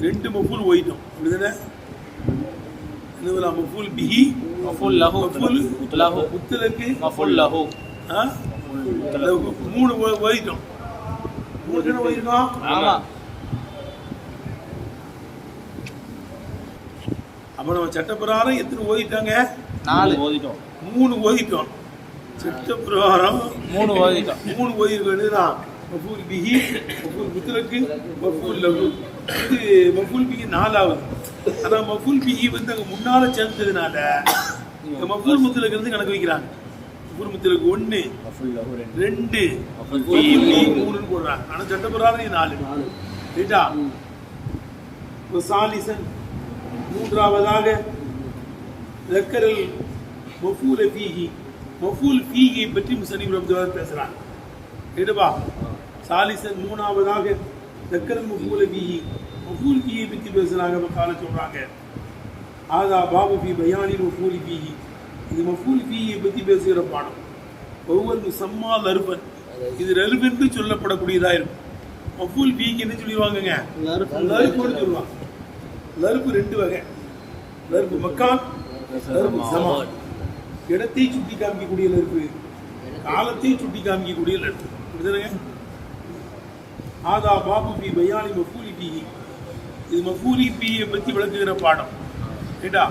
ரெண்டு மஃபூல் ஓயிட்டோம். மஃபூல் லஹு. முத்தலக்கு. மஃபூல் லஹு. ஆ? லகு. மூணு ஓ- ஓயிட்டோம். மூணு தானே ஓயிருக்கோம். ஆமா. அப்ப நம்ம சட்டப்பிரகாரம் எத்தனை ஓதிட்டாங்க நாலு. ஓதிட்டோம் மூணு ஓதிட்டோம் சட்டப்பிரகாரம். மூணு ஓதிட்டோம் மூணு ஓதிருக்க வேண்டியதுதான் மஃபூல் பிஹி மஃபூல் முத்தலக்கு மஃபூல் லகு. இது மஃபூல் பிஹி நாலாவது. ஆனா மஃபூல் பிஹி வந்து அங்க முன்னால சேர்ந்ததுனால மஃபூல் முத்தலக்கு இருந்து கணக்கு வைக்கிறாங்க. மஃபூல் முத்தலக்கு லஹு ரெண்டு. மூணுன்னு போடுறாங்க. ஆனா சட்டப்பிரகாரம் நாலு. ரைட்டா சாலிசன் மூன்றாவதாக லக்கரல் மஃபூல ஃபீஹி. மஃபூல் ஃபீஹி பற்றி முசனிப் ரஹ்மத்துல்லாஹி பேசுறாங்க கேடுபா சாலிசன் மூணாவதாக லக்கரல் மஃபூல மஃபூல் ஃபீஹி பற்றி பேசுகிறாங்க கால சொல்கிறாங்க ஆதா பாபு பி பயானில் மஃபூல் பிஹி இது மஃபூல் ஃபீஹி பற்றி பேசுகிற பாடம். ஒவ்வொரு சம்மா லருபன். இது லருபென்று சொல்லப்படக்கூடியதாக இருக்கும். மஃபூல் ஃபீஹி என்ன சொல்லுவாங்கங்க லருப்புன்னு சொல்லுவாங்க. லருப்பு ரெண்டு வகை. லருப்பு மக்கான் லருப்பு ஜமான் இடத்தை சுட்டி காமிக்கக்கூடிய லருப்பு. காலத்தையும் சுட்டி காமிக்கக்கூடிய லருப்பு. புரியுதுங்க ஆதா பாபு பி பயானி மஃபூலி பிஹி இது மஃபூலி பியை பற்றி விளக்குகிற பாடம். கேட்டா?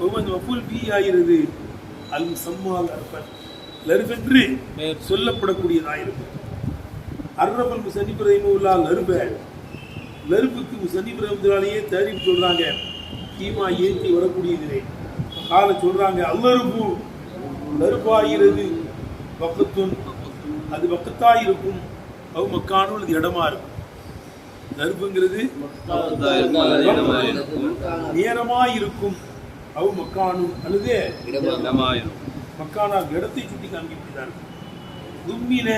ஒவ்வொரு மஃபூல் பி ஆகிறது அல் சம்மால் அர்பன். லருபென்று பேர் சொல்லப்படக்கூடியதாயிருக்கும் அர்ரபல் முசனிப் ரஹிமுல்லா லருப. லருப்புக்கு முசனிப் ரஹமத்துல்லாலேயே தரீப் சொல்றாங்க. கீமா ஏற்றி வரக்கூடியதிலே. கால சொல்றாங்க அல்லருபு லருப்பாகிறது வக்கத்துன். அது வக்கத்தா இருக்கும் அது மக்கானும் அது இடமா இருக்கும். லருப்புங்கிறது நேரமா இருக்கும். அவு மக்கானும் அல்லது மக்கானா இடத்தை சுட்டி காண்பிக்கிறார் தும்மின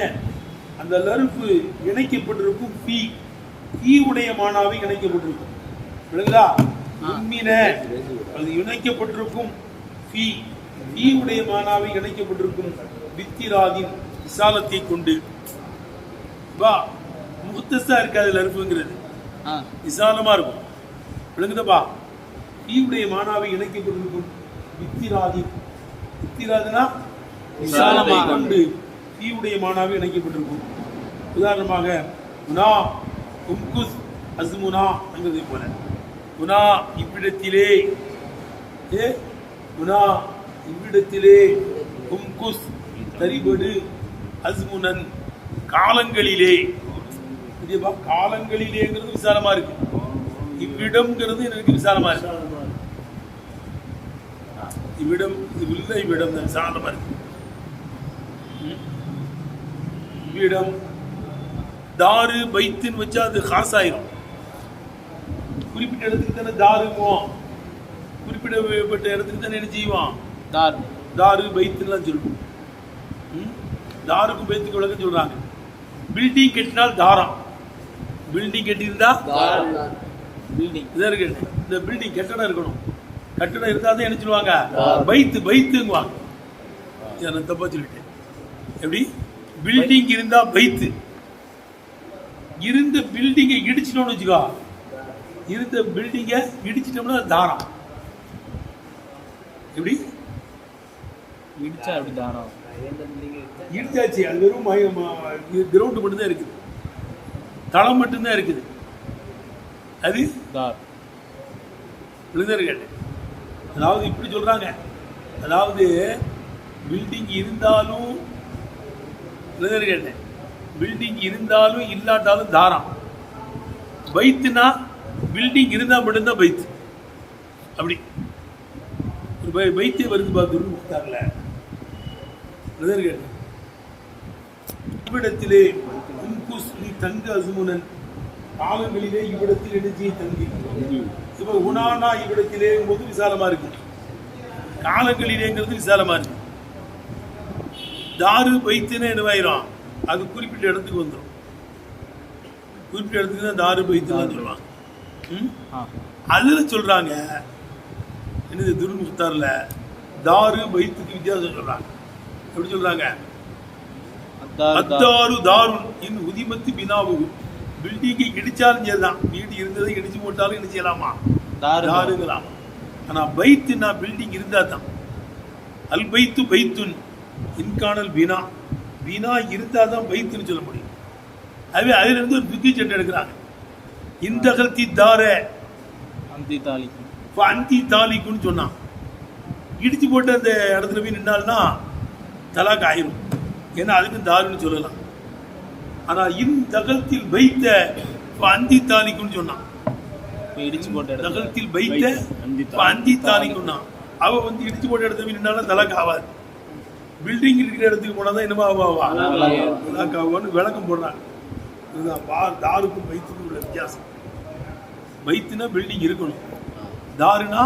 அந்த லருப்பு இணைக்கப்பட்டிருக்கும் பி பி உடைய மானாவை இணைக்கப்பட்டிருக்கும். விளங்குதா தும்மின அது இணைக்கப்பட்டிருக்கும் பி பி உடைய மானாவை இணைக்கப்பட்டிருக்கும் வித்திராதின் விசாலத்தை கொண்டு வா முகத்தஸா இருக்காது லருப்புங்கிறது ஆ. விசாலமா இருக்கும். விளங்குதப்பா தீவுடைய மானாவை இணைக்கப்பட்டிருக்கும் வித்திராதி வித்திராதினா விசாலமாக. கொண்டு தீவுடைய மானாவை இணைக்கப்பட்டிருக்கும். உதாரணமாக உனா உம்குஸ் அஸ்முனா என்கிறது போல. உனா இவ்விடத்திலே. ஏ? உனா இவ்விடத்திலே உம்குஸ் தரிபடு அஸ்முனன். காலங்களிலே. காலங்களிலேங்கிறது விசாலமா இருக்கு. இவ்விடம்ங்கிறது எனக்கு விசாலமா இருக்கு. இவ்விடம் உள்ள இவ்விடம் தான் விசாலமா இருக்கு. இவ்விடம் தாரு பைத்துன்னு வச்சா அது காசு ஆயிரும் குறிப்பிட்ட இடத்துக்கு தானே தாருங்குவோம் குறிப்பிடப்பட்ட இடத்துக்கு தானே என்ன செய்வான்? தார். தாரு பைத்துலாம் சொல்லுவோம்? தாருக்கும் பைத்துக்கு விளக்கம் சொல்றாங்க. பில்டிங் கட்டினால் தாரம் பில்டிங் கட்டியிருந்தா பில்டிங் இதான் இருக்கு. இந்த பில்டிங் கட்டடம் இருக்கணும். கட்டடம் இருந்தால் தான் என்ன சொல்லுவாங்க? பைத்து பைத்துங்குவாங்க நான் தப்பா சொல்லிட்டேன். எப்படி? பில்டிங் இருந்தா பைத்து இருந்த பில்டிங்கை இடிச்சிட்டோம்னு வச்சுக்கோ. இருந்த பில்டிங்கை இடிச்சிட்டோம்னா தாரம் எப்படி? இடிச்சா அப்படி தானம் இடிச்சாச்சு அது வெறும் கிரவுண்டு மட்டும்தான் இருக்குது. தளம் மட்டும்தான் இருக்குது. அது? தார். விழுந்தர்கள் அதாவது இப்படி சொல்றாங்க. அதாவது பில்டிங் இருந்தாலும் விழுந்தர்கள் பில்டிங் இருந்தாலும் இல்லாட்டாலும் தாரம். பைத்துனா பில்டிங் இருந்தா மட்டும்தான் பைத்து அப்படி. ஒரு பை பைத்தே வருது பார்த்து கொடுத்தாங்கல்ல விழுந்தர்கள் இவ்விடத்திலே உன்குஸ் நீ தங்க அசுமுனன். காலங்களிலே இவ்விடத்தில் எழுச்சியை தங்கி. இப்ப உணானா இவ்விடத்திலே போது விசாலமா இருக்கு காலங்களிலேங்கிறது விசாலமா இருக்கு தாரு பைத்துன்னு என்னவாயிரும்? அது குறிப்பிட்ட இடத்துக்கு வந்துடும் குறிப்பிட்ட இடத்துக்கு தான் தாரு பைத்துன்னு சொல்லுவாங்க அதுல சொல்றாங்க. என்னது துருமுக்தார்ல தாரு பைத்துக்கு வித்தியாசம் சொல்றாங்க. எப்படி சொல்றாங்க? அத்தாரு தாருன் இன் உதிமத்து பினாவு. பில்டிங்கை இடிச்சாலும் சரிதான் வீடு இருந்ததை இடிச்சு போட்டாலும் என்ன செய்யலாமா? தாரு தாருங்களாம். ஆனா பைத்துனா பில்டிங் இருந்தா தான். அல் பைத்து பைத்துன். இன்கானல் பினா பினா இருந்தா தான் பைத்துன்னு சொல்ல முடியும். அதுவே அதுல இருந்து ஒரு துக்கி சட்டை எடுக்கிறாங்க. இந்த கல்தி தார. அந்தி தாலிக்கு. அந்தி தாலிக்குன்னு சொன்னான். இடிச்சு போட்டு அந்த இடத்துல போய் நின்னால்னா தலாக் ஆயிரும் ஏன்னா அதுக்கு தாருன்னு சொல்லலாம். ஆனா இந்த கல்த்தில் வைத்த அந்தி தாலிக்குன்னு சொன்னான். இப்போ இடிச்சு போட்ட நகரத்தில் வைத்த இப்ப அந்தி தாலிக்குன்னா அவ வந்து இடிச்சு போட்ட இடத்துல நின்னாலும் தலாக் ஆகாது பில்டிங் இருக்கிற இடத்துக்கு போனா தான் என்னமா ஆவா தலாக் ஆவான்னு விளக்கம் போடுறாங்க இதுதான் பா தாருக்கும் பைத்துக்கும் உள்ள வித்தியாசம். பைத்துனா பில்டிங் இருக்கணும். தாருனா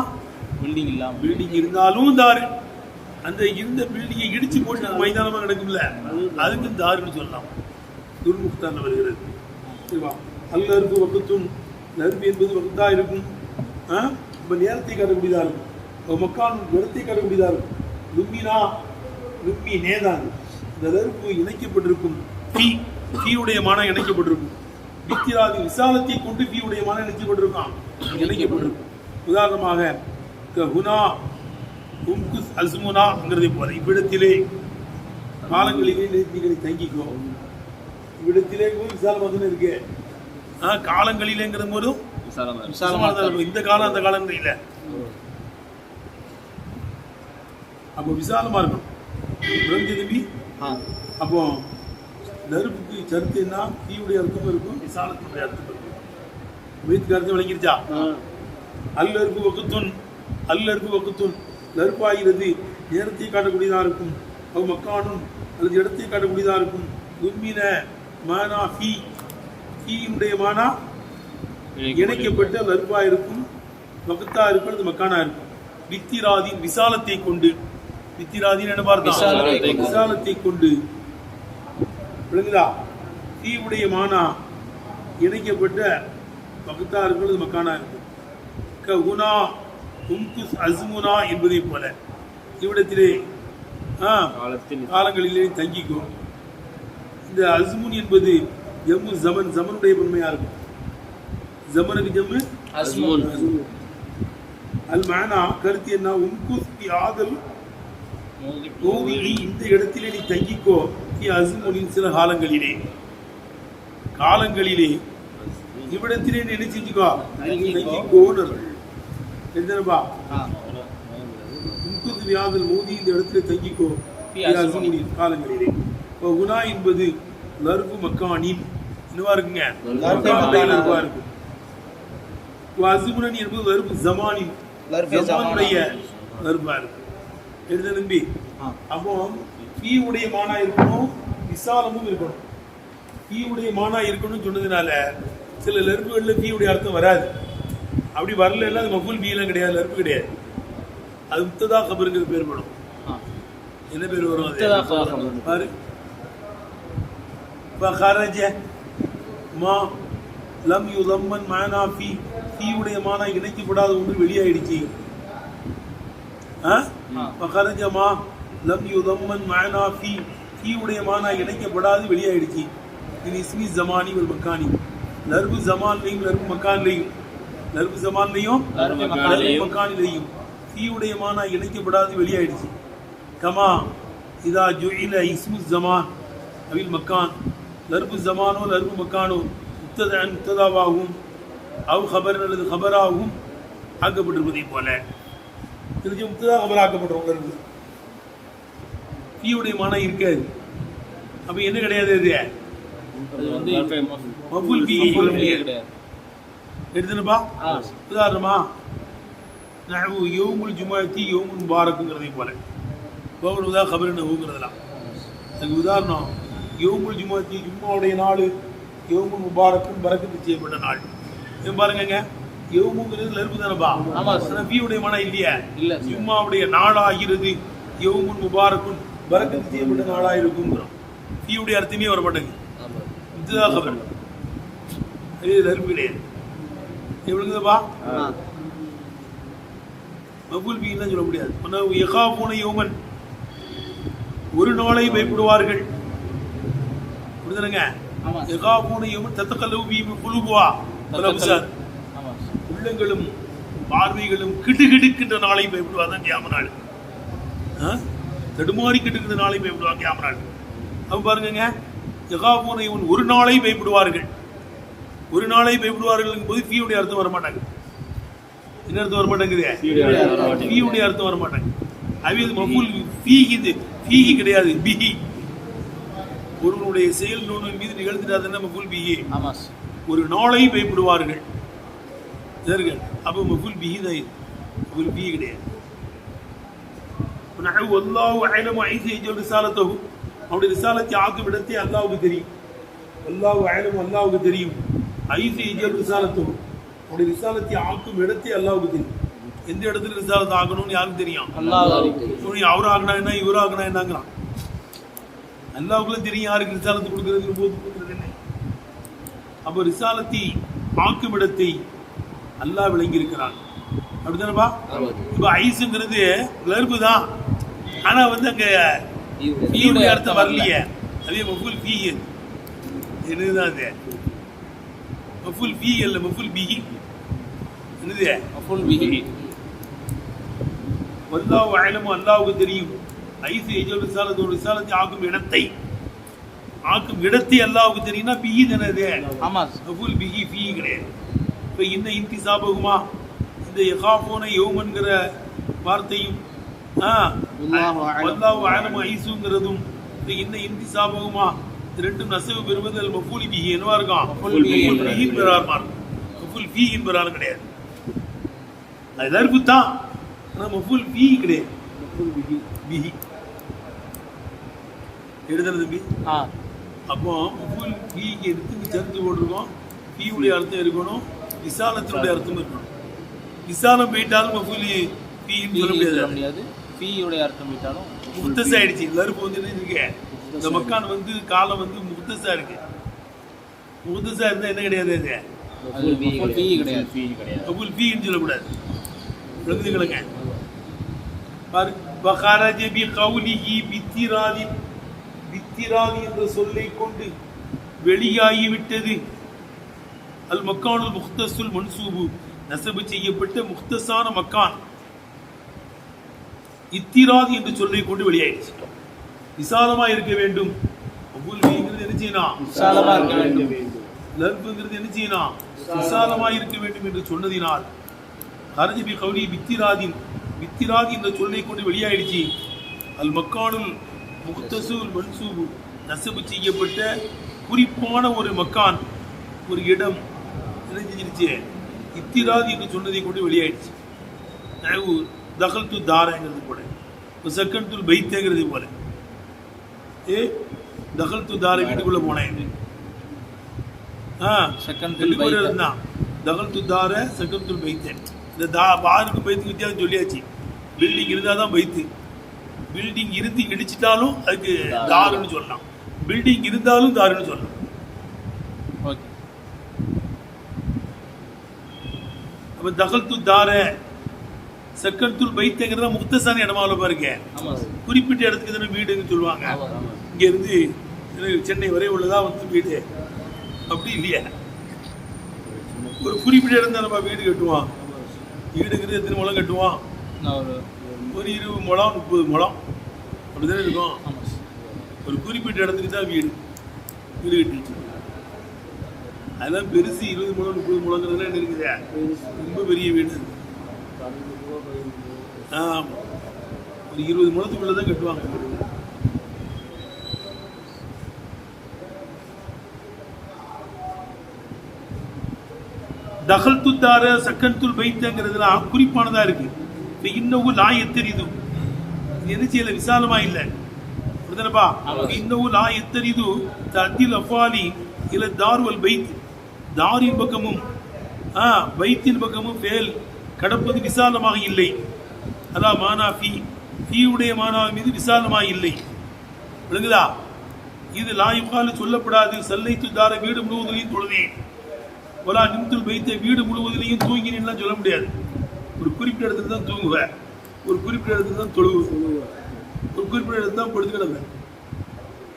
பில்டிங் இல்லாம. பில்டிங் இருந்தாலும் தாரு. அந்த இருந்த பில்டிங்கை இடிச்சு போட்டு மைதானமா கிடக்கும்ல? அதுக்கு தாருன்னு சொல்லலாம். துர்முக்தான் வருகிறது. சரிவா? அல்ல இருக்கு நெருப்பு என்பது வக்கத்தா இருக்கும். நம்ம நேரத்தை காட்டக்கூடியதா இருக்கும். மக்கான் நிறத்தை காட்டக்கூடியதா இருக்கும். லும்மினா லும்மி நேதான். இந்த நெருப்பு இணைக்கப்பட்டிருக்கும். தீ தீயுடைய மனம் இணைக்கப்பட்டிருக்கும். வித்திராதி விசாலத்தை கொண்டு தீயுடைய மனம் இணைக்கப்பட்டிருக்கான் இணைக்கப்பட்டிருக்கும். உதாரணமாக க ஹுனா அஸ்முனாங்கிறதை போல இவ்விடத்திலே காலங்களிலே நீங்களை தங்கிக்கோ. இவ்விடத்திலே விசாலமாக இருக்கு? காலங்களிலேங்கிற போதும். விசாலமாக இந்த காலம் அந்த காலம் இல்ல. அப்போ விசாலமா இருக்கும் விளங்குது தம்பி அப்போ நெருப்புக்கு சருத்துன்னா தீயுடைய அர்த்தம் இருக்கும் விசாலத்தினுடைய அர்த்தம் இருக்கும். வீட்டுக்கு அர்த்தம் விளங்கிருச்சா? அல்லருக்கு வகுத்துன் அல்லருக்கு வகுத்துன். நெருப்பாகிறது. நேரத்தை காட்டக்கூடியதா இருக்கும். அது மக்கானும் அல்லது இடத்தை காட்டக்கூடியதா இருக்கும். உண்மின மானா ஃபீ. ஃபீயினுடைய மானா இணைக்கப்பட்ட நெருப்பா இருக்கும். வகுத்தா இருக்கும் அல்லது மக்கானா இருக்கும். வித்திராதின் விசாலத்தை கொண்டு. வித்திராதின் என்ன பார்த்தா விசாலத்தை கொண்டு. விளங்குதா? தீவுடைய மானா இணைக்கப்பட்ட வகுத்தா இருக்கும் அல்லது மக்கானா இருக்கும். ககுனா உம்குஸ் அஸ்முனா என்பதை போல. இவ்விடத்திலே காலங்களிலே தங்கிக்கும். இந்த அஸ்முன் என்பது ஜம்மு ஜமன் ஜமனுடைய பன்மையா இருக்கும். ஜமனுக்கு ஜம்மு? அஸ்முன். அல் மானா கருத்து என்ன? உம்குஸ் பி ஆதல். இந்த இடத்திலே நீ தங்கிக்கோ பி அஸ்முனின் சில காலங்களிலே. காலங்களிலே. இவ்விடத்திலே நீ என்ன செஞ்சுக்கோ? தங்கிக்கோன்னு ஆ. முக்குது வியாதல் மோதி இந்த இடத்துல தங்கிக்கோ. காலங்களிலே. இப்போ உனா என்பது லர்பு மக்கானின் என்னவா இருக்குங்க? லர்பு மக்கானுடைய மக்கானா. லர்பா இருக்கு. இப்போ அசுமுனன் என்பது லர்பு ஜமானின். லர்பு ஜமானுடைய லர்பா இருக்கு. எழுத நம்பி. அப்போ பீ உடைய மானா இருக்கணும் விசாலமும் இருக்கணும். பீ உடைய மானா இருக்கணும்னு சொன்னதுனால சில லெருப்புகள்ல பீ உடைய அர்த்தம் வராது. அப்படி வரல அது மஃபுல் பீலாம் கிடையாது நெருப்பு கிடையாது. அது முத்ததா கபருங்கிற பேர் படும். என்ன பேர் வரும் பாரு. ஃபரஜ மா லம் யுதம்மன் மானா ஃபி ஃபீயுடைய மானா இணைக்கப்படாத ஒன்று வெளியாயிடுச்சு. ஆ? ஃபரஜ மா? லம் யுதம்மன் மானா ஃபி ஃபீயுடைய மானா இணைக்கப்படாது வெளியாயிடுச்சு. இது இஸ்மி ஜமானி ஒரு மக்கானி. லர்பு ஜமான்லையும் லர்பு மக்கான்லையும். லர்பு லர்பு மக்கானிலையும். உடைய மானா இணைக்கப்படாது வெளியாயிடுச்சு. கமா இதா ஜுஇல இஸ்மு ஜமான் அவில் மக்கான். லர்பு ஜமானோ லர்பு மக்கானோ முத்ததன் முத்ததாவாகவும் அவ் ஹபர் அல்லது ஹபராகவும் ஆக்கப்பட்டிருப்பதை போல. திருச்சி முத்ததா ஹபர் ஆக்கப்பட்டிருக்கும் லர்பு ஃபீயுடைய மானம் இருக்காது அப்ப என்ன கிடையாது இது? அது பிஹி கிடையாது. எடுத்துனப்பா உதாரணமா நஹவு யோமுல் ஜுமாத்தி யோமுல் முபாரக்குங்கிறதை போல. கோவலுதா கபர் நஹுங்கிறதெல்லாம் அதுக்கு உதாரணம் யோமுல் ஜுமாத்தி ஜும்மாவுடைய நாள் யோமுல் முபாரக்கும் பரக்கத்து செய்யப்பட்ட நாள். இது பாருங்கங்க யோமுங்கிறது லருப்பு தானப்பா? ஃபீயுடைய மனம் இல்லையா? இல்ல. ஜும்மாவுடைய நாளாகிறது யோமுல் முபாரக்கும் பரக்கத்து செய்யப்பட்ட நாளாக இருக்குங்கிறோம் ஃபீயுடைய அர்த்தமே வர மாட்டேங்குது இதுதான் கபர். இது லருப்பு கிடையாது எப்படிங்கப்பா ஆ மகுல் பீலாம் சொல்ல முடியாது. யோமன். ஒரு நாளை பயப்படுவார்கள். யௌமன் ஆமா உள்ளங்களும் பார்வைகளும் கிடுகிடுக்கின்ற நாளை பயப்படுவா தான் கியாம நாள்? தடுமாறி கிடுக்கின்ற நாளை பயப்படுவா கியாம நாள். அப்ப பாருங்க யகாபூன இவன் ஒரு நாளை பயப்படுவார்கள். ஒரு நாளை பயப்படுவார்கள் போது ஃபீயுடைய அர்த்தம் வர மாட்டாங்க என்ன அர்த்தம் வர மாட்டேங்குது ஃபீயுடைய அர்த்தம். வர மாட்டேங்குது. ஃபீயுடைய அர்த்தம் வர மாட்டாங்க அது மஃபூல் ஃபீஹி இது. ஃபீஹி கிடையாது. பிஹி. ஒருவனுடைய செயல் நூலின் மீது நிகழ்ந்துடாதுன்னா மஃபூல் பிஹி? ஆமா ஒரு நாளை பயப்படுவார்கள். அப்போ மஃபுல் பிஹி தான் இது. மஃபுல் பிஹி கிடையாது. நஹு வல்லாஹு அலமு ஐஸ யஜல் ரிசாலத்தஹு. அவருடைய ரிசாலத்தை ஆக்கும் இடத்தை அல்லாஹ்வுக்கு தெரியும். அல்லாஹு அலமு அல்லாஹ்வுக்கு தெரியும். ஐஸ யஜல் ரிசாலத்தஹு அவருடைய ரிசாலத்தை ஆக்கும் இடத்தை அல்லாஹ்வுக்கு தெரியும். எந்த இடத்துல ரிசாலத்தை ஆக்கணும்னு யாருக்கு தெரியும்? அவர் ஆகினா என்ன இவர் ஆகினா என்னங்கிறான். அல்லாவுக்குள்ள தெரியும் யாருக்கு ரிசாலத்து கொடுக்கறதுன்னு போது கொடுக்கறது என்ன? அப்போ ரிசாலத்தி ஆக்கும் இடத்தை அல்லாஹ் விளங்கி இருக்கிறான் அப்படிதானப்பா இப்போ ஐஸுங்கிறது கிளர்பு தான் ஆனா வந்து அங்க ஃபீயுடைய அர்த்தம் வரலையே. அதே மஃபுல் ஃபீ என்னதுதான் அது? மஃபுல் ஃபீ அல்ல மஃபுல் பிஹி என்னது மஃபூல் பிஹி வல்லாஹு அலமு அல்லாஹ்வுக்கு தெரியும் ஐசு எஜல் ரிசாலத்து ஒரு ரிசாலத்தை ஆக்கும் இடத்தை ஆக்கும் இடத்தை அல்லாஹ்வுக்கு தெரியும்னா பிஹி தானே ஆமா மஃபுல் பிஹி ஃபீ கிடையாது இப்போ இந்த இன்திசாபகுமா இந்த யகாஃபோன யௌமன்கிற வார்த்தையும் ஆ வல்லாஹு அலமு ஐசுங்கிறதும் இந்த இந்த இன்திசாபகுமா இது ரெண்டும் நசவு பெறுவது அல் மஃபூல் பிஹி என்னவா இருக்கும் மஃபூல் பிஹி. பெறாருமா இருக்கும் மஃபூல் ஃபீ என்பறாரு கிடையாது. அது தர்பு தான் ஆனால் மஃபூல் பி கிடையாது. மஃபூல் பிஹி. பிஹி. எழுதுறது தம்பி ஆ. அப்போ மஃபூல் பிக்கு எடுத்து சேர்த்து போட்டிருக்கோம். பி உடைய அர்த்தம் இருக்கணும். விசாலத்தினுடைய அர்த்தம் இருக்கணும். விசாலம் போயிட்டாலும் மஃபூல் பின்னு சொல்ல முடியாது. ஃபீயுடைய அர்த்தம் விட்டாலும் முக்தஸ் ஆயிடுச்சு. எல்லாரும் வந்து இருக்கு. இந்த மக்கான் வந்து காலம் வந்து முக்தஸா இருக்கு. முக்தஸா இருந்தா என்ன கிடையாது அது? கபூல் பீன்னு சொல்லக்கூடாது. விளங்குதுங்களுங்க பாரு வகாரஜ பி கவுலிஹி பித்திராதி பித்திராதி என்ற சொல்லை கொண்டு வெளியாகி விட்டது அல் மக்கானுல் முக்தசுல் மன்சூபு. நசபு செய்யப்பட்ட முக்தஸான மக்கான். இத்திராதி என்று சொல்லை கொண்டு வெளியாயிடுச்சு விசாலமா இருக்க வேண்டும். கபூல் பீங்கிறது என்ன செய்யணும் விசாலமா இருக்க வேண்டும். லர்புங்கிறது என்ன செய்யணும் விசாலமாய் இருக்க வேண்டும் என்று சொன்னதினால். ஹரஜபி கௌரி வித்திராதின் வித்திராதி என்ற சொல்லை கொண்டு வெளியாயிடுச்சு. அல் மக்கானுல் முக்தசூல் மன்சூபு. நசபு செய்யப்பட்ட குறிப்பான ஒரு மக்கான் ஒரு இடம் என்ன செஞ்சிருச்சு இத்திராதி என்று சொன்னதை கொண்டு வெளியாயிடுச்சு. தகல் து தாரங்கிறது போல. செகண்ட் துல் பைத்தேங்கிறது போல. ஏ தகல் து தார வீட்டுக்குள்ள போனேன். ஆ செகண்ட் இருந்தான் தகல் துத்தார செகத்துல் பைத்தன். இந்த தா பாருக்கு பைத்துக்கு வித்தியாசம் சொல்லியாச்சு. பில்டிங் இருந்தால் தான் பைத்து. பில்டிங் இருந்து இடிச்சிட்டாலும் அதுக்கு தாருன்னு சொல்லலாம். பில்டிங் இருந்தாலும் தாருன்னு சொல்லலாம். ஓகே. அப்போ தகல் துத்தார செக்கத்துல் பைத்தங்கிறத முக்தசான இடமாவில் பாருங்க. குறிப்பிட்ட இடத்துக்கு தானே வீடுன்னு சொல்லுவாங்க. ஆமா ஆமா இங்க இருந்து எனக்கு சென்னை வரை உள்ளதா வந்து வீடு. அப்படி இல்லையா. ஒரு குறிப்பிட்ட இடம் தான் நம்ம வீடு கட்டுவோம். வீடுங்கிறது எத்தனை முழம் கட்டுவோம்? நான் ஒரு இருபது முழம் முப்பது முழம். அப்படிதானே இருக்கும்? ஒரு குறிப்பிட்ட இடத்துக்கு தான் வீடு. வீடு கட்டிச்சு அதெல்லாம் பெருசு இருபது முழம் முப்பது முழங்கிறதுலாம் என்ன இருக்குது? ரொம்ப பெரிய வீடு. ஆமாம் ஒரு இருபது முழத்துக்குள்ளே தான் கட்டுவாங்க தகல் துத்தார சக்கன்துல் பைத்தங்கிறதுலாம் குறிப்பானதா இருக்கு. இன்னவும் இன்னும் லா எத்தரிது என்ன செய்யல? விசாலமா இல்ல. புரியுதுனப்பா இன்னவும் லா எத்தரிது தத்தில் அஃபாலி இல்ல தார்வல் பைத். தாரின் பக்கமும் ஆ பைத்தின் பக்கமும் ஃபேல். கடப்பது விசாலமாக இல்லை. அதான் மானா ஃபி ஃபீவுடைய மானா மீது விசாலமாக இல்லை. விளங்குதா? இது லாயுக்காலு சொல்லப்படாது. சல்லைத்து தார வீடு முழுவதிலையும் தொழுதேன். ஒலா நிமித்தில் வைத்த வீடு முழுவதிலையும் தூங்கினேன்லாம் சொல்ல முடியாது. ஒரு குறிப்பிட்ட இடத்துல தான் தூங்குவேன். ஒரு குறிப்பிட்ட இடத்துல தான் தொழுவு ஒரு குறிப்பிட்ட இடத்துல தான் படுத்து கிடப்பேன்.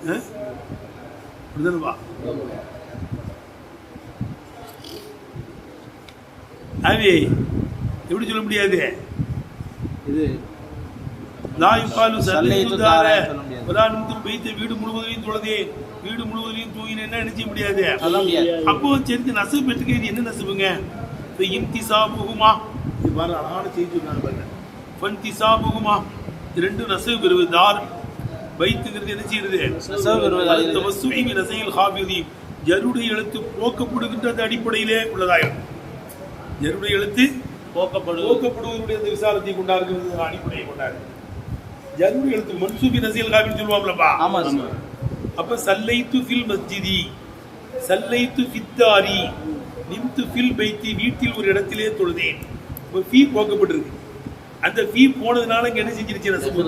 ஆ? அப்படிதானப்பா எப்படி சொல்ல முடியாது? இது லா யுகாலு சல்லை சல்லை துதார துதார சொல்ல முடியாது. வலா நிமித்து வைத்த வீடு முழுவதையும் தொழுதே. வீடு முழுவதையும் தூங்கினேன்னா என்ன செய்ய முடியாது. அப்போ சரி நசு பெற்றுக்க என்ன நசுபுங்க இப்போ இன்திசாபுகுமா இது பாரு அழகான செய்தி சொல்றாங்க பாருங்க. ஃபன்திசாபுகுமா. இது ரெண்டும் நசு பெறுவது தார் என்ன செய்யறது வசுமி நசையில் ஹாபிதி. ஜருடைய எழுத்து போக்கப்படுகின்ற அடிப்படையிலே உள்ளதாயிரும் ஜருடைய எழுத்து போக்கப்படுவது. போக்கப்படுவதனுடைய அந்த விசாலத்தை கொண்டாடுகிறது அடிப்படையை கொண்டாடு ஜருடைய எழுத்து மன்சூபி நசையில் ஹாபின்னு சொல்லுவாங்களப்பா ஆமா சார் அப்ப சல்லைத்து ஃபில் மஸ்ஜிதி சல்லைத்து ஃபித்தாரி நிம்து ஃபில் பைத்தி வீட்டில் ஒரு இடத்திலே தொழுதேன். இப்போ ஃபீ போக்கப்பட்டிருக்கு. அந்த ஃபீ போனதுனால இங்க என்ன செஞ்சிருச்சு? நசபு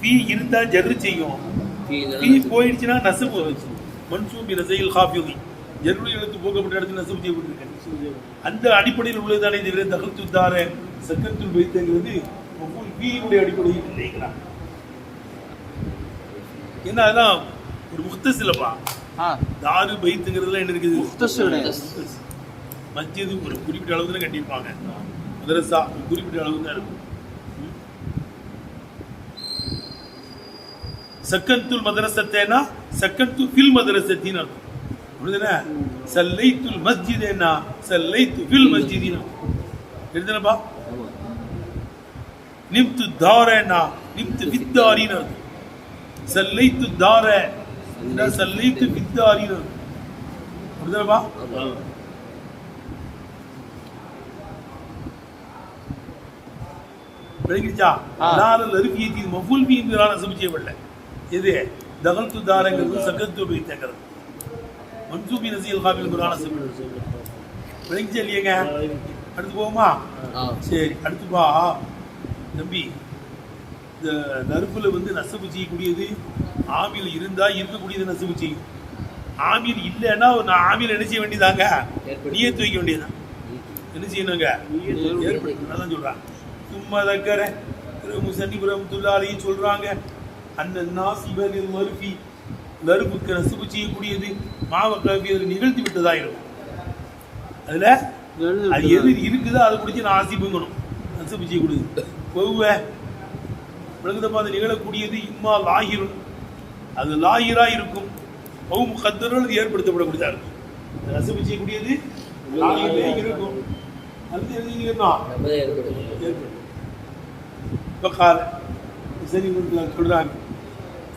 ஃபீ இருந்தா ஜர்ரு செய்யும். ஃபீ போயிடுச்சுன்னா நசபு மன்சூபி நசையில் ஹாஃபியுதி ஜர்ருடைய எழுத்து போக்கப்பட்ட இடத்துல நசபு செய்யப்பட்டிருக்கு. அந்த அடிப்படையில் உள்ளதானே தகத்து தார சக்கரத்துள் வைத்தங்கிறது ஃபீனுடைய அடிப்படையில் இல்லைங்கிறான் ஏன்னா அதெல்லாம் ஒரு முக்தஸ் இல்லப்பா தாரு பைத்துங்கிறதுலாம் என்ன இருக்குது? முக்தஸ். மஸ்ஜிது ஒரு குறிப்பிட்ட அளவு தான் கட்டியிருப்பாங்க. மதரசா குறிப்பிட்ட அளவு தான் இருக்கும். சக்கந்துல் மதரசத்தேனா சக்கந்து ஃபில் மதரசத்தின்னு அர்த்தம். புரியுதுனா சல்லைத்துல் மஸ்ஜிதேனா? சல்லைத்து ஃபில் மஸ்ஜிதினா எழுதுனப்பா நிம்து தாரேனா நிம்து வித்தாரின்னு சல்லைத்து தார சல்லைத்து வித்தாரின்னு அர்த்தம் புரியுதுனப்பா விளங்கிடுச்சா ஆ. நாலு அருவியத்தி மஃபுல் பீங்கிறான சமைச்சேவில்லை எது? தகல்து தாரங்கிறது சகத்து வைத்தங்கிறது மன்சூபி நசீல் காபில் குரான சமைச்சு விளங்கிச்சா இல்லையங்க? அடுத்து போவோமா? சரி அடுத்து பா நம்பி இந்த நறுப்புல வந்து நசபு செய்யக்கூடியது ஆமியில் இருந்தா இருக்கக்கூடியது நசபு செய்யும். ஆமியில் இல்லைன்னா ஒரு ஆமியில் என்ன செய்ய வேண்டியதாங்க? நீயத்து வைக்க வேண்டியதுதான். என்ன செய்யணுங்க? அதான் சொல்றாங்க சும்மா தக்கற முசன்னிபுரம் துல்லாலையே சொல்றாங்க. அந்த நாசிபனில் மறுபி நறுப்புக்கு நசுப்பு செய்யக்கூடியது மாவ கவி அதில் நிகழ்த்தி விட்டதா இருக்கும் அதுல அது எது இருக்குதோ அதை பிடிச்சி நான் ஆசிப்புங்கணும். நசுப்பு செய்யக்கூடியது. கொவ்வை விளங்குதமா அது நிகழக்கூடியது இம்மா லாகிரும் அது லாகிராக இருக்கும் பௌம் கத்தரும் அது ஏற்படுத்தப்படக்கூடியதாக இருக்கும் ரசம் செய்யக்கூடியது லாகிரே இருக்கும். அது எழுதிங்கன்னா ஏற்படும் பக்கால் சரி சொல்கிறாங்க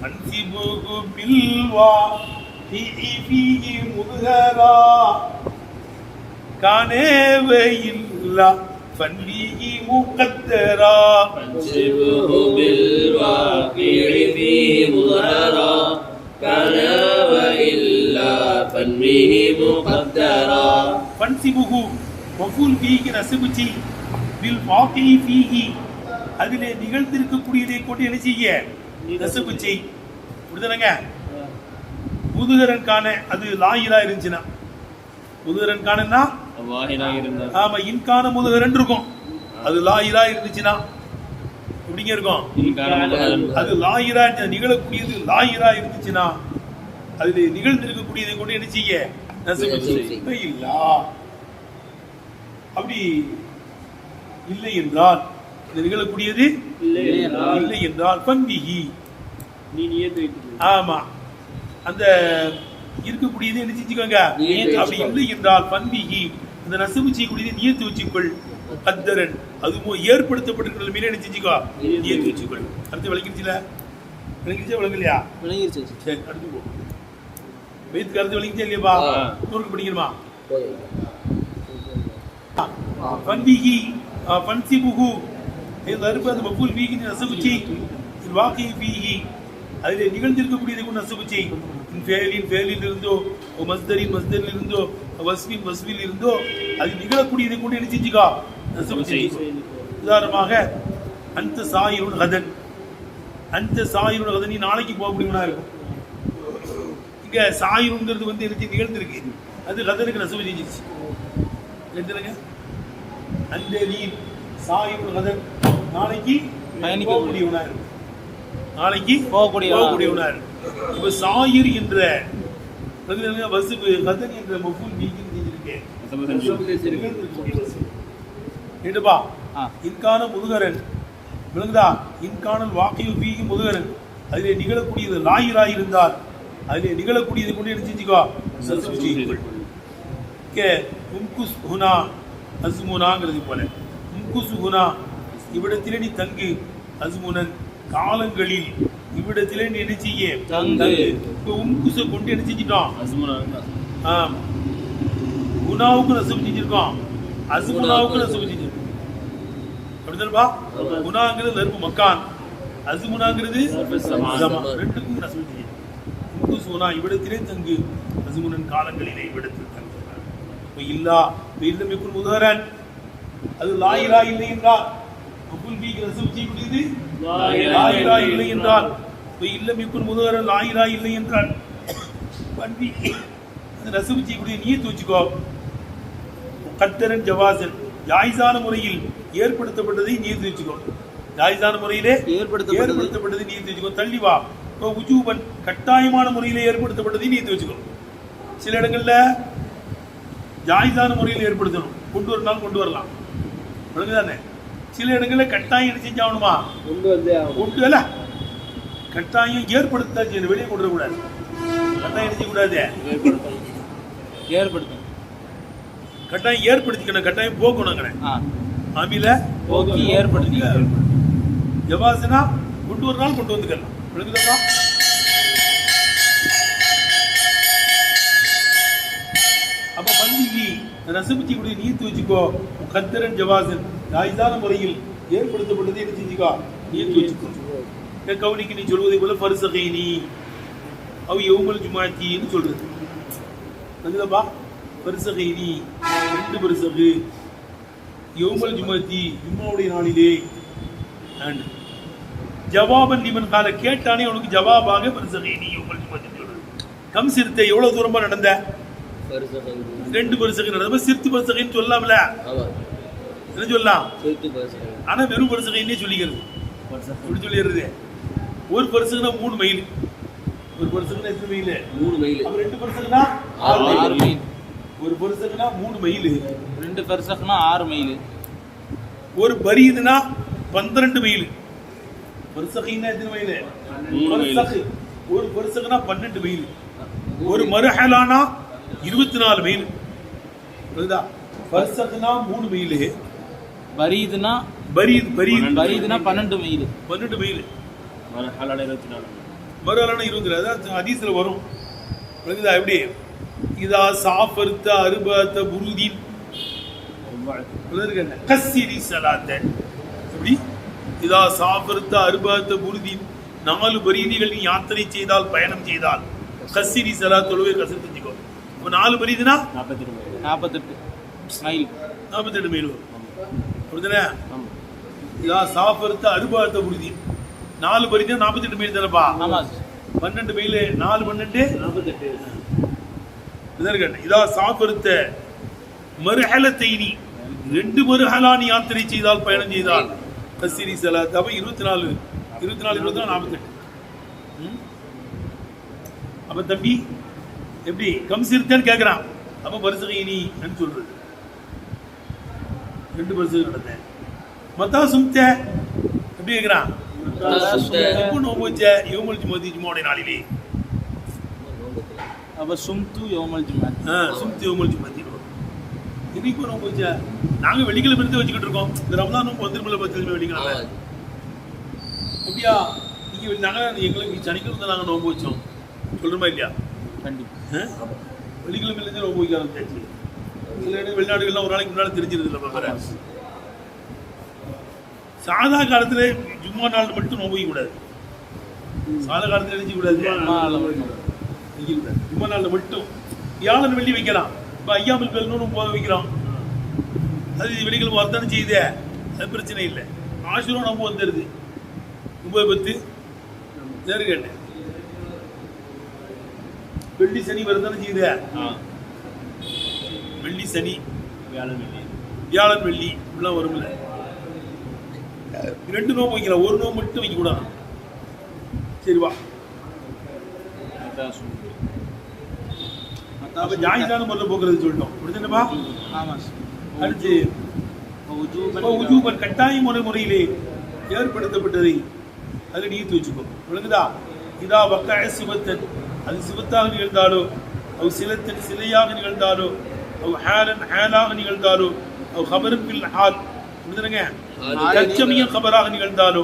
கன்சிபுகு பில்வா முதுகரா. காணேவே இல்லை. مظهرا كان وإلا فنيه مقدرا فانسبه بالواقع فيه مظهرا كان وإلا فنه مقدرا فانسبه مفعول فيه நசுபுச்சி பில் வாக்கி ஃபீஹி அதிலே நிகழ்ந்திருக்கக்கூடியதை கொண்டு என்ன செய்ய நசுபு செய் புரியுதுனங்க முதுகரன் காண அது லாயிலா இருந்துச்சுன்னா முதுகரன் காணன்னா ஆமா இன்கான முதுகரன் இருக்கும் அது லாயிலா இருந்துச்சுன்னா எப்படிங்க இருக்கும்? அது லாயிரா நிகழக்கூடியது லாயிரா இருந்துச்சுன்னா அதுல நிகழ்ந்திருக்கக்கூடியதை கொண்டு என்ன செய்ய? இல்லா அப்படி இல்லை என்றால் இது நிகழக்கூடியது இல்லை என்றால். இல்லை என்றால் பன்பிகி நீ ஆமா. அந்த இருக்கக்கூடியது என்ன செஞ்சுக்கோங்க? அப்படி இல்லை என்றால் பன்பிகி அந்த நசுவு செய்யக்கூடியது நியத்து வச்சுக்கொள் கத்தரன். அதுவும் ஏற்படுத்தப்பட்டிருக்கிற மீன் என்ன செஞ்சுக்கோ? நியத்து வச்சுக்கொள் அடுத்து விளங்கிடுச்சுல விளங்கிடுச்சா விளங்கலையா? விளங்கிருச்சு. சரி அடுத்து போ. வயிற்று கருத்து விளங்கிச்சா இல்லையாப்பா. நூறுக்கு படிக்கணுமா ஃபன்பிஹி ஃபன்சிபுஹு இது அருப்பு அந்த மஃபூல் ஃபீஹி நசபுச்சி இது வாக்கி ஃபீஹி அதில் நிகழ்ந்திருக்கக்கூடியதை கொண்டு நசபுச்சி. ஃபேலின் ஃபேலில் இருந்தோ மஸ்தரின் மஸ்தரில் இருந்தோ வஸ்மின் வஸ்மில் இருந்தோ அது நிகழக்கூடியதை கொண்டு என்ன செஞ்சுக்கா? நசபுச்சி. உதாரணமாக அந்த சாயிருன் ஹதன் அந்த சாயிருன் ஹதன் நீ நாளைக்கு போக முடியுமா இருக்கும். இங்க சாயிருங்கிறது வந்து எனக்கு நிகழ்ந்திருக்கு? அது ஹதனுக்கு நசபு செஞ்சிருச்சு. எடுத்துருங்க அந்த நீர் சாயுள் கதன் நாளைக்கு பயணிக்க போகக்கூடியவனா இருக்கும். நாளைக்கு போகக்கூடியவனா. போகக்கூடியவனா இருக்கும் இப்ப சாயிர் என்ற? வசுபு கதன் என்ற மஃபூல் கேட்டுப்பா. இன்கான முதுகரன் விளங்குதா? இன்கானல் வாக்கியு பீகி முதுகரன் அதிலே நிகழக்கூடியது லாயிராய் இருந்தால் அதிலே நிகழக்கூடியது கொண்டு என்ன செஞ்சுக்கோ கே உம்குஸ் ஹுனா அஸ்முனாங்கிறது போல. உம்குஸ் ஹுனா இவ்விடத்திலே நீ தங்கு அஸ்முனன் காலங்களில் இவ்விடத்திலே நீ என்ன செய்ய தங்கு. இப்போ உம்குஸை கொண்டு என்ன செஞ்சிட்டோம். குணாவுக்கு நசுவு செஞ்சிருக்கோம் அசுமுனாவுக்கு நசுவு செஞ்சிருக்கோம் அப்படிதானப்பா குணாங்கிறது வெறுப்பு மக்கான். சமா. ரெண்டுக்கும் நசுவு செஞ்சிருக்கோம் உங்கு சோனா இவ்விடத்திலே தங்கு. அசுமுனன் காலங்களிலே இவ்விடத்தில் தங்குகிறார் இப்போ இல்லா இப்போ இல்லமிக்குள் முதகரன் அது லாயிலா இல்லை என்றால் அபுல் பீக்கு நசுவு செய்யக்கூடியது லாயிலா இல்லை என்றால் இப்போ இல்லமிக்குள் முதகரன் லாயிலா இல்லை என்றால் பண்பி செய்யக்கூடிய நீயத்து வச்சுக்கோ. கத்தரன் ஜவாசன் ஜாயிசான முறையில் ஏற்படுத்தப்பட்டதை நீர்த்து வச்சுக்கோ. ஜாயிசான முறையிலே ஏற்படுத்தப்பட்டது. நீர்த்து வச்சுக்கோ. தள்ளி வா. இப்போ உஜூபன் கட்டாயமான முறையிலே ஏற்படுத்தப்பட்டதை நீர்த்து வச்சுக்கோ. சில இடங்கள்ல ஜாயிசான முறையில் ஏற்படுத்தணும். கொண்டு வரலாம் கொண்டு வரலாம். விளங்குதானே? சில இடங்கள்ல கட்டாயம் என்ன செஞ்சாகணுமா? கொண்டு வந்தே கொண்டு கட்டாயம் ஏற்படுத்த செய்யணும் வெளியே கொண்டு வரக்கூடாது. கட்டாயம் என்ன செய்யக்கூடாது? ஏற்படுத்தும் கட்டாயம் ஏற்படுத்திக்கணும் கட்டாயம் போக்கணுங்கிறேன் ஆ. ஆமில போக்கி ஏற்படுத்தி ஜவாசனா கொண்டு ஒரு நாள் கொண்டு வந்துக்கலாம் விளங்குதப்பா அப்ப பந்திக்கு ரசபுச்சி கூட நீத்து வச்சுக்கோ கத்தரன் ஜவாசன். ராஜதான முறையில் ஏற்படுத்தப்பட்டதை என்ன செஞ்சுக்கோ? நீத்து வச்சுக்கோ. கவுனிக்கு நீ சொல்வதை போல பரிசகை நீ அவ எவுமல் ஜுமாத்தின்னு சொல்றது. விளங்குதப்பா பரிசகை நீ ரெண்டு பரிசகு யௌமல் ஜுமத்தி ஜும்மாவுடைய நாளிலே. and ஜவாபன் லிமன் கால கேட்டானே அவனுக்கு ஜவாபாக பரிசகை நீ யௌமல் ஜுமத்தி சொல்றது. கம் சிறுத்தை எவ்வளவு தூரமா நடந்த? ரெண்டு பரிசகை நடந்த சிறுத்து பரிசகைன்னு சொல்லலாம்ல ஆமா. என்ன சொல்லலாம் ஆனா வெறும் பரிசகைன்னே சொல்லிக்கிறது. எப்படி சொல்லிடுறது. ஒரு பரிசகுனா மூணு மைல் ஒரு பரிசகுனா எத்தனை மைல் மூணு மைல் அப்ப ரெண்டு பரிசகுனா ஆறு மைல் ஒரு பரிசகுனா மூணு மைல் ரெண்டு பெருசக்குனா ஆறு மைல் ஒரு பரீதுனா பன்னிரண்டு மைல் பரிசகைன்னா எத்தனை மைல். பரிசகு ஒரு பரிசகுனா பன்னெண்டு மைல் ஒரு மருஹலானா இருபத்தி நாலு மைல் புரியுதா? பரிசகுனா மூணு மைல் பரீதுனா பரீத் பரீத் பரீதுனா பன்னெண்டு மைல். பன்னெண்டு மைல். ஹலால் இருபத்தி நாலு. மருஹலானா இருபத்தி நாலு அதான் ஹதீஸ்ல வரும். புரியுதா எப்படி? இதா சாஃபர்த்த அருபத்த புருதீன். கஸ்ஸிரி சலாத்த. எப்படி? இதா சாபர்த்த அருபாத்த புருதின். நாலு பரீதிகள் நீ யாத்திரை செய்தால் பயணம் செய்தால். கஸ்ஸிரி சலா தொழுவை கசர் செஞ்சுக்கோ. இப்போ நாலு பரீதுனா? நாற்பத்தி ரெண்டு மைல். நாற்பத்தெட்டு மைல். நாற்பத்தெட்டு மைல் வரும். ஆமா இதா சாபர்த்த அருபாத்த புருதி நாலு பரீதினா நாற்பத்தெட்டு மைல் தானப்பா? பன்னெண்டு மைல் நாலு பன்னெண்டு? நாற்பத்தெட்டு இதா சாபர்த்த மறுஹலத்தைனி ரெண்டு மறுஹலா நீ யாத்திரை செய்தால் பயணம் செய்தால். கஸ்ஸிரி சலாத். அப்ப இருபத்தி நாலு இருபத்தி நாலு இருபத்தி நாலு நாற்பத்தெட்டு? அப்ப தம்பி எப்படி? கம் சிறுத்தேன்னு கேட்கிறான் அப்ப பரிசுகைனி சொல்றது? ரெண்டு பரிசு நடந்தேன் மத்தா சும்த. எப்படி கேட்கிறான் எப்போ நோம்பு வச்ச? யோமல் ஜுமதி ஜுமாவுடைய நாளிலே. அப்ப சும்து யோமல் ஜுமாத் ஆ, சும்தி யோமல் ஜுமதி இன்னைக்கு நோம்பு வச்ச? நாங்க வெள்ளிக்கிழமை இருந்து வச்சுக்கிட்டு இருக்கோம். இந்த ரமதான் நோம்பு வந்துருமில்ல பத்து வெள்ளிக்கிழமை. அப்படியா? நீங்க நாங்க எங்களுக்கு சனிக்கிழமை தான் நாங்க நோம்பு வச்சோம். சொல்றோமா இல்லையா? கண்டிப்பா. ஆ? வெள்ளிக்கிழமையிலேருந்து நோம்பு வைக்க ஆரம்பிச்சாச்சு. இடம் வெளிநாடுகள்லாம் ஒரு நாளைக்கு முன்னாடி தெரிஞ்சிருது இல்லை பாக்குற சாதா காலத்துல ஜும்மா நாள் மட்டும் நோம்பு வைக்க கூடாது. சாதா காலத்துல எழுதி கூடாது. ஜும்மா நாள்ல மட்டும் வியாழன் வெள்ளி வைக்கலாம். இப்போ ஐயாமல் பெருன்னு போக வைக்கிறோம். அது வெள்ளிக்கிழமை வரத்தானே செய்யுதே. அது பிரச்சனை இல்லை. ஆசூரம் நம்ம வந்துடுது ஒன்பது பத்து. நேருகண்ணு வெள்ளி சனி வரதானே செய்யுதே. வெள்ளி சனி வியாழன் வெள்ளி. வியாழன் வெள்ளி இப்படிலாம் வரும்ல ரெண்டு நோம்பு வைக்கலாம் ஒரு நோம்பு மட்டும் வைக்க கூடாது. சரி வா. அப்ப ஜாயிஸான முறையில் போக்குறது சொல்லிட்டோம். புரிஞ்சுனப்பா ஆமாம் அடுத்து உஜூபன் கட்டாய முறை முறையிலே ஏற்படுத்தப்பட்டதை அதில் நீத்து வச்சுக்கோ. விளங்குதா இதா வக்காய சிவத்தன். அது சிவத்தாக நிகழ்ந்தாலோ அவ் சிலத்தன் சிலையாக நிகழ்ந்தாலோ அவ் ஹேலன் ஹேலாக நிகழ்ந்தாலோ அவ் ஹபரன் பில் ஹால் புரிஞ்சுதுங்க தற்சமயம் கபராக நிகழ்ந்தாலோ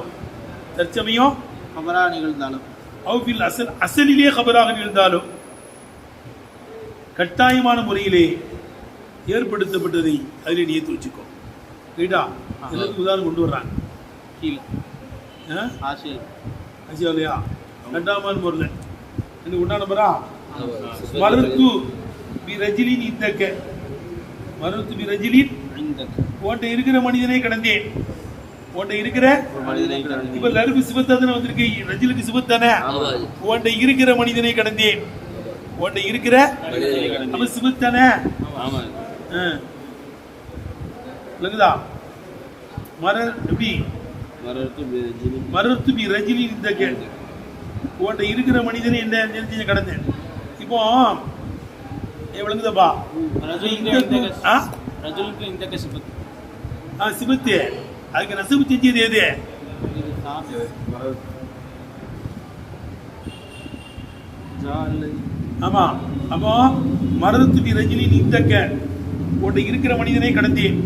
தற்சமயம் கபரா நிகழ்ந்தாலும் அவ் பில் அசல் அசலிலே கபராக நிகழ்ந்தாலோ கட்டாயமான முறையிலே ஏற்படுத்தப்பட்டதை அதில் நீத்து வச்சுக்கோ. ரைட்டா எல்லாத்துக்கும் உதாரணம் கொண்டு வர்றாங்க. கீழே. ஆ? ஆசிரியர் ஆச்சியா இல்லையா ரெண்டாம் முறையில். எனக்கு உண்டா நம்பரா? மருத்து பி ரஜிலின் இந்தக்க. மருத்து பி ரஜிலின் இந்த உன்ட்ட இருக்கிற மனிதனை கடந்தேன் உன்ட்ட இருக்கிற இப்ப லருக்கு சிவத்தானே வந்திருக்கு. ரஜிலுக்கு சிவத்தானே. உன்ட்ட இருக்கிற மனிதனை கடந்தேன் உன்ட்ட இருக்கிற அப்ப ஆ. விளங்குதா? மர எப்படி? மரத்து பி ரஜிலின் இந்தக்க. உன்ட்ட இருக்கிற மனிதனை என்ன? தெரிஞ்சு கடந்தேன் இப்போ சிபத்து அதுக்கு நசிபு செஞ்சது எது இது சாபி ஜா அல்லது ஆமா அப்போ மருத்து பி ரஜினின் இந்தக்க உன்ட்ட இருக்கிற மனிதனை கடந்தேன்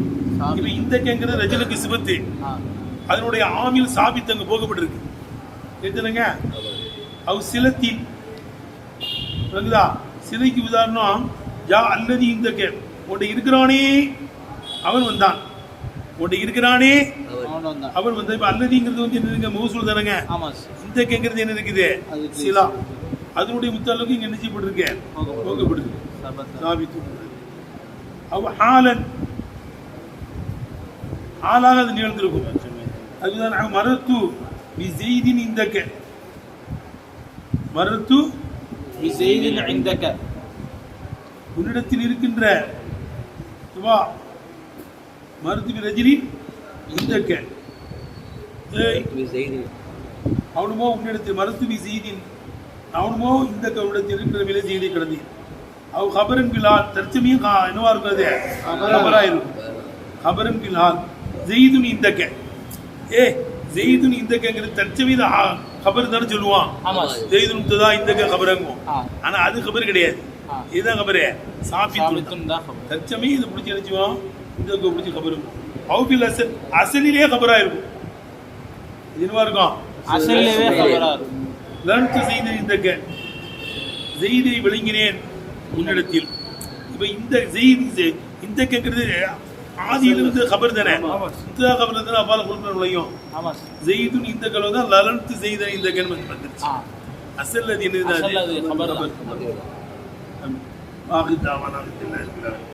இப்ப இந்தக்கங்கிறது ரஜினுக்கு சிபத்து அதனுடைய ஆமில் சாபித் அங்க போகப்பட்டிருக்கு எத்தனைங்க அவ் சிலத்தின் விளங்குதா சிலைக்கு உதாரணம் யா அல்லது இந்தக்க உன்ட்ட இருக்கிறானே அவன் வந்தான். உன்ட்ட இருக்கிறானே அவன் வந்து இப்ப அல்லதிங்கிறது வந்து என்னதுங்க? மௌசூல் தானங்க? ஆமாம் சார் இந்த கேட்கறது என்ன இருக்குது? சிலா. அதனுடைய முத்தளவுக்கு இங்க என்ன போகப்பட்டிருக்கு. போகப்படுது. சபத் சாபித்து அவ ஹாலன் ஹாலாக அது நிகழ்ந்திருக்கும். அதுதான் நாங்கள் மரத்து பி செய்தின் இந்தக்க. மரத்து பிசெய்தின் இந்தக்க. உன்னிடத்தில் இருக்கின்ற வா மருத்து பி ரஜினி இந்தக்க அவனுமோ உன்னிடத்தில் மருத்து பி செய்தின் அவனுமோ இந்த கருடத்தில் இருக்கிற விலை செய்தி கிடந்தேன் அவ ஹபரன் பிலால் தற்சமயம் என்னவா இருக்கும் அது ஹபரா இருக்கும் ஹபரன் பிலால் ஜெய்துன் இந்தக்க ஏ ஜெய்துன் இந்தக்கங்கிறது தற்சமயம் ஆ- ஹபர் தானே சொல்லுவான். ஜெய்துன் தான் இந்தக்க ஹபரங்கும் ஆனா அது ஹபர் கிடையாது. இதுதான் ஹபரு சாபித்துன் சாபித்துன் தான் கபர். தற்சமயம் இதை பிடிச்சி நினைச்சுவோம் இந்த பிடிச்சி ஹபரும் அவுபில் அசல் அசலிலே ஹபரா இருக்கும்? இது என்னவா இருக்கும் அசல்லேயே கபரா இருக்கும் செய்த இந்த செய்தியை விளங்கினேன் உன்னிடத்தில். இப்ப இந்த செய்தி இந்த கேட்கறது ஆதியிலிருந்து கபர் தானே? இந்த கபர் தானே அப்பால ஆமாம் சார் ஜெய்துன் இந்த கலவு தான் லலன்த்து செய்த இந்த கண் வந்துருச்சு. அசல் அது என்னது அசல் அது கபர் தான் ஆகிதாவான